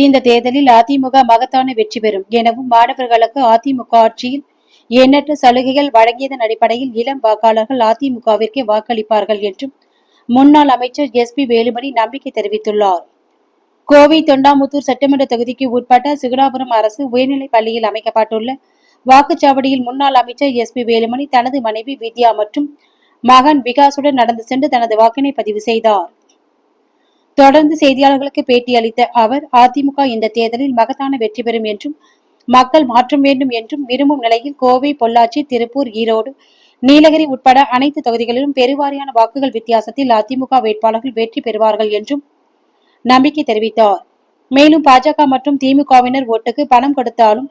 இந்த தேர்தலில் அதிமுக மகத்தான வெற்றி பெறும் எனவும் மாணவர்களுக்கு அதிமுக ஆட்சியில் எண்ணற்ற சலுகைகள் வழங்கியதன் அடிப்படையில் இளம் வாக்காளர்கள் அதிமுகவிற்கு வாக்களிப்பார்கள் என்றும் முன்னாள் அமைச்சர் எஸ் பி வேலுமணி நம்பிக்கை தெரிவித்துள்ளார். கோவை தொண்டாமுத்தூர் சட்டமன்ற தொகுதிக்கு உட்பட்ட சுகுணாபுரம் அரசு உயர்நிலைப் பள்ளியில் அமைக்கப்பட்டுள்ள வாக்குச்சாவடியில் முன்னாள் அமைச்சர் எஸ் பி வேலுமணி தனது மனைவி வித்யா மற்றும் மகன் விகாசுடன் நடந்து சென்று தனது வாக்கினை பதிவு செய்தார். தொடர்ந்து செய்தியாளர்களுக்கு பேட்டியளித்த அவர் அதிமுக இந்த தேர்தலில் மகத்தான வெற்றி பெறும் என்றும் மக்கள் மாற்றம் வேண்டும் என்றும் விரும்பும் நிலையில் கோவை பொள்ளாச்சி திருப்பூர் ஈரோடு நீலகிரி உட்பட அனைத்து தொகுதிகளிலும் பெருவாரியான வாக்குகள் வித்தியாசத்தில் அதிமுக வேட்பாளர்கள் வெற்றி பெறுவார்கள் என்றும் நம்பிக்கை தெரிவித்தார். மேலும் பாஜக மற்றும் திமுகவினர் ஓட்டுக்கு பணம் கொடுத்தாலும்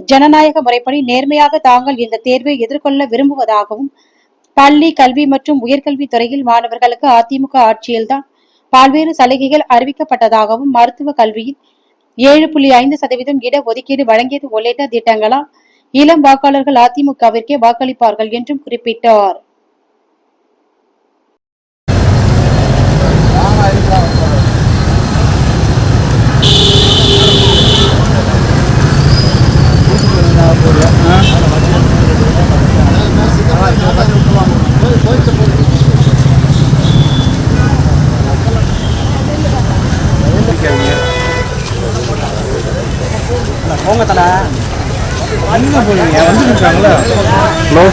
ஜனநாயக முறைப்படி நேர்மையாக தாங்கள் இந்த தேர்வை எதிர்கொள்ள விரும்புவதாகவும் பள்ளி கல்வி மற்றும் உயர்கல்வி துறையில் மாணவர்களுக்கு அதிமுக ஆட்சியில்தான் பல்வேறு சலுகைகள் அறிவிக்கப்பட்டதாகவும் மருத்துவ கல்வியில் ஏழு புள்ளி ஐந்து சதவீதம் இட ஒதுக்கீடு வழங்கியது உள்ளிட்ட திட்டங்களால் இளம் வாக்காளர்கள் அதிமுகவிற்கே வாக்களிப்பார்கள் என்றும் குறிப்பிட்டார். போயிட்டு தல எங்க போறீங்க வந்துருக்காங்களா ஹலோ.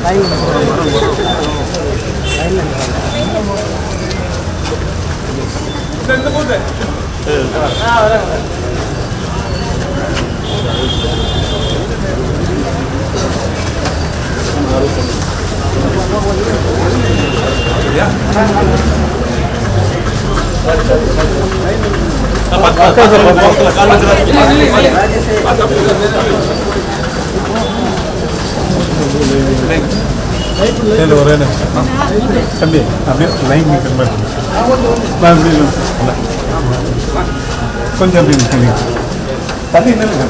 லைவ் त्यांचं कोणतं आहे Thank you. இல்லை ஒரே நிமிஷம். தம்பி அப்படியே லைன் நிற்கிற மாதிரி நான். கொஞ்சம் அப்படி நிற்க தள்ளி நில்லுங்க.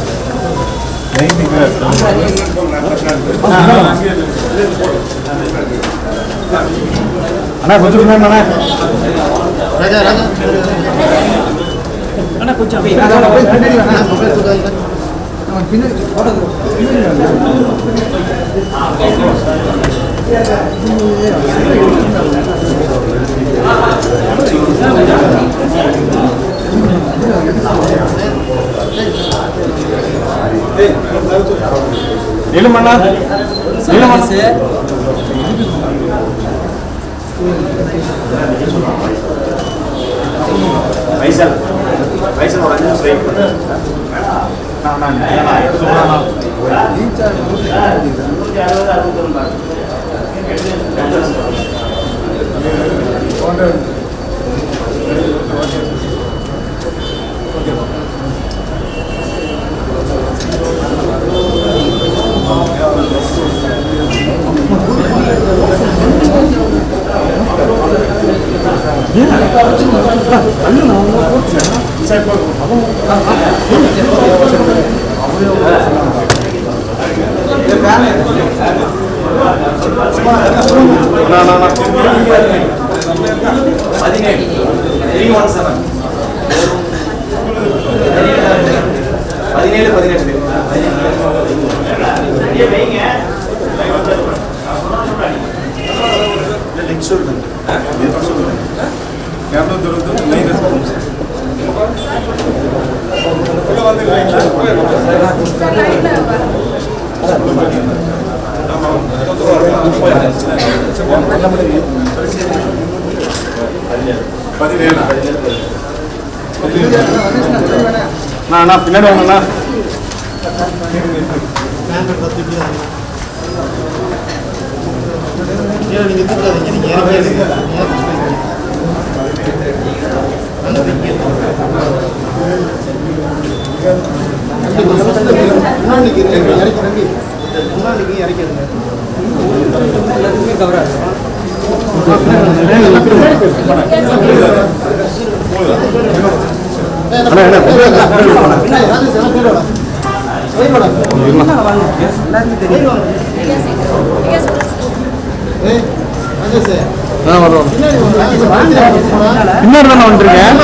லைன் நிற்கிற அண்ணா கொஞ்சம் அண்ணா அண்ணா கொஞ்சம் அப்படியே நிலுமண்ணா? நிலுமண்ணா வைசல் வைசல் ஒரு அஞ்சு நிமிஷம் வெயிட் பண்ணு நான் நான் நான் சொல்றேண்ணா. அண்ணா, அண்ணா, அண்ணா. பதினேழு த்ரீ ஒன் செவன் பதினேழு பதினெட்டு இரநூத்தி இருபத்தி லைன் பதினேழு அண்ணா அண்ணா பின்னாடி வாங்கண்ணா முன்னாடி இன்னொரு தானே வந்துருக்கேன்.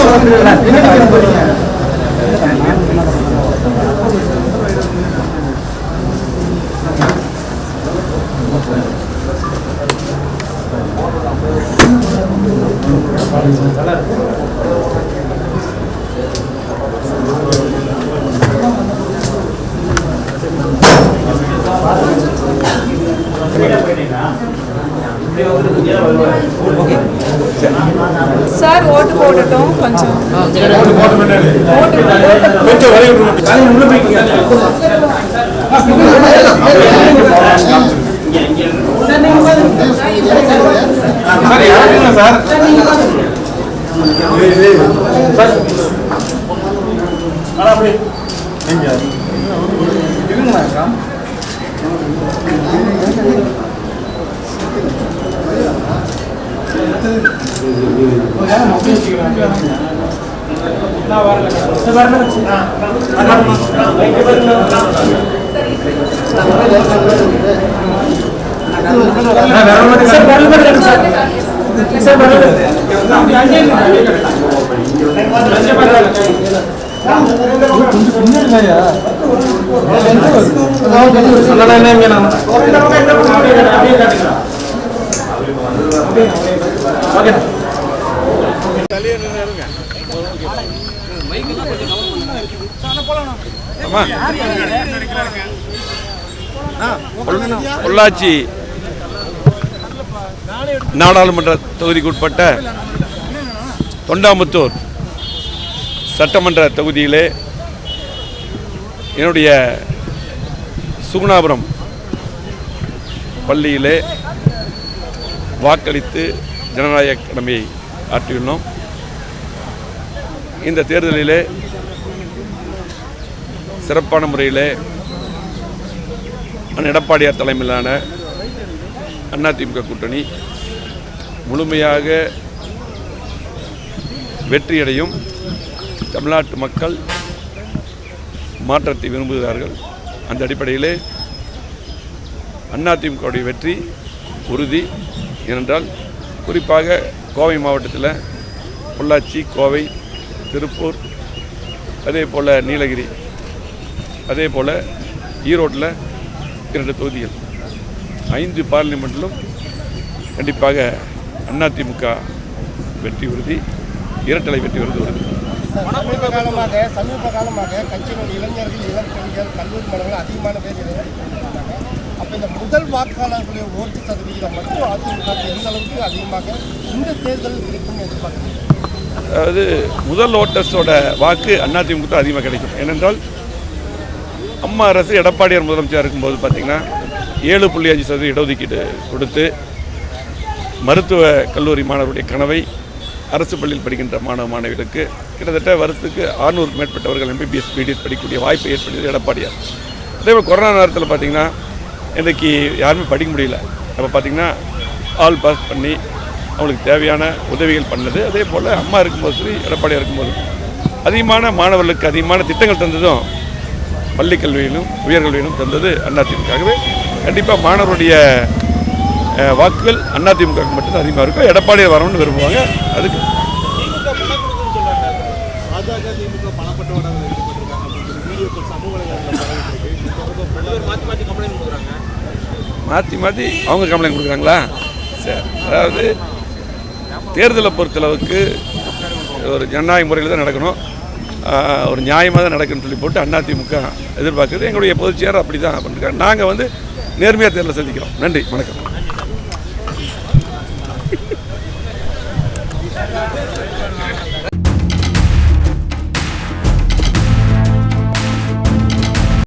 கொஞ்சம் வழி விட்டுருங்க. சார் யாருங்க சார் கல்யாணம் பொள்ளாச்சி நாடாளுமன்ற தொகுதிக்குட்பட்ட தொண்டாமுத்தூர் சட்டமன்ற தொகுதியிலே என்னுடைய சுகுணாபுரம் பள்ளியிலே வாக்களித்து ஜனநாயக கடமையை ஆற்றியுள்ளோம். இந்த தேர்தலிலே சிறப்பான முறையிலே அண்ணன் எடப்பாடியார் தலைமையிலான அதிமுக கூட்டணி முழுமையாக வெற்றியடையும். தமிழ்நாட்டு மக்கள் மாற்றத்தை விரும்புகிறார்கள். அந்த அடிப்படையிலே அதிமுகவுடைய வெற்றி உறுதி. ஏனென்றால் குறிப்பாக கோவை மாவட்டத்தில் பொள்ளாச்சி கோவை திருப்பூர் அதே போல் நீலகிரி அதே போல் ஈரோட்டில் இரண்டு தொகுதிகள். ஐந்து பார்லிமெண்ட்டிலும் கண்டிப்பாக அதிமுக வெற்றி உறுதி இரட்டலை வெற்றி உறுதி உறுதி. சமீப காலமாக சமீப காலமாக கட்சியினுடைய இளைஞர்கள் இளம்பெண்கள் கல்லூரி மாணவர்கள் அதிகமான பேர் இறங்கியிருக்காங்க அப்போ இந்த முதல் வாக்காளர்களுடைய ஓட்டு சதவிகிதம் மட்டும் அதிமுக எந்த அளவுக்கு அதிகமாக இந்த தேர்தலில் கிடைக்கும்னு எதிர்பார்க்குறீங்க அதாவது முதல் ஓட்டர்ஸோட வாக்கு அதிமுக அதிகமாக கிடைக்கும். ஏனென்றால் அம்மா அரசு எடப்பாடியார் முதலமைச்சர் இருக்கும்போது பார்த்திங்கன்னா ஏழு புள்ளி அஞ்சு சதவீதம் இடஒதுக்கீடு கொடுத்து மருத்துவ கல்லூரி மாணவருடைய கனவை அரசு பள்ளியில் படிக்கின்ற மாணவ மாணவிகளுக்கு கிட்டத்தட்ட வருஷத்துக்கு ஆறுநூறுக்கு மேற்பட்டவர்கள் எம்பிபிஎஸ் பிடிஎஸ் படிக்கக்கூடிய வாய்ப்பை ஏற்படுத்தியது எடப்பாடியார். அதே போல் கொரோனா நேரத்தில் பார்த்திங்கன்னா இன்றைக்கி யாருமே படிக்க முடியல. அப்போ பார்த்திங்கன்னா ஆல் பாஸ் பண்ணி அவங்களுக்கு தேவையான உதவிகள் பண்ணது. அதே போல் அம்மா இருக்கும்போது சரி எடப்பாடியார் இருக்கும்போது அதிகமான மாணவர்களுக்கு அதிகமான திட்டங்கள் தந்ததும் பள்ளி கல்வியிலும் உயர்கல்வியிலும் தந்தது அதிமுகவே. கண்டிப்பாக மாணவருடைய வாக்குகள் அதிமுக மட்டும்தான் அதிகமாக இருக்கும். எடப்பாடியார் வரணும்னு விரும்புவாங்க. அதுக்கு மாற்றி மாற்றி அவங்க கம்ப்ளைண்ட் கொடுக்குறாங்களா? சரி அதாவது தேர்தலை பொறுத்தளவுக்கு ஒரு ஜனநாயக முறையில் தான் நடக்கணும். ஒரு நியாயமாக தான் நடக்குன்னு சொல்லி போட்டு அதிமுக எதிர்பார்க்குறது எங்களுடைய பொதுச்செயலர் அப்படி தான் பண்ணிருக்காங்க நாங்கள் வந்து நேர்மையாக தேர்தலை சந்திக்கிறோம். நன்றி. வணக்கம்.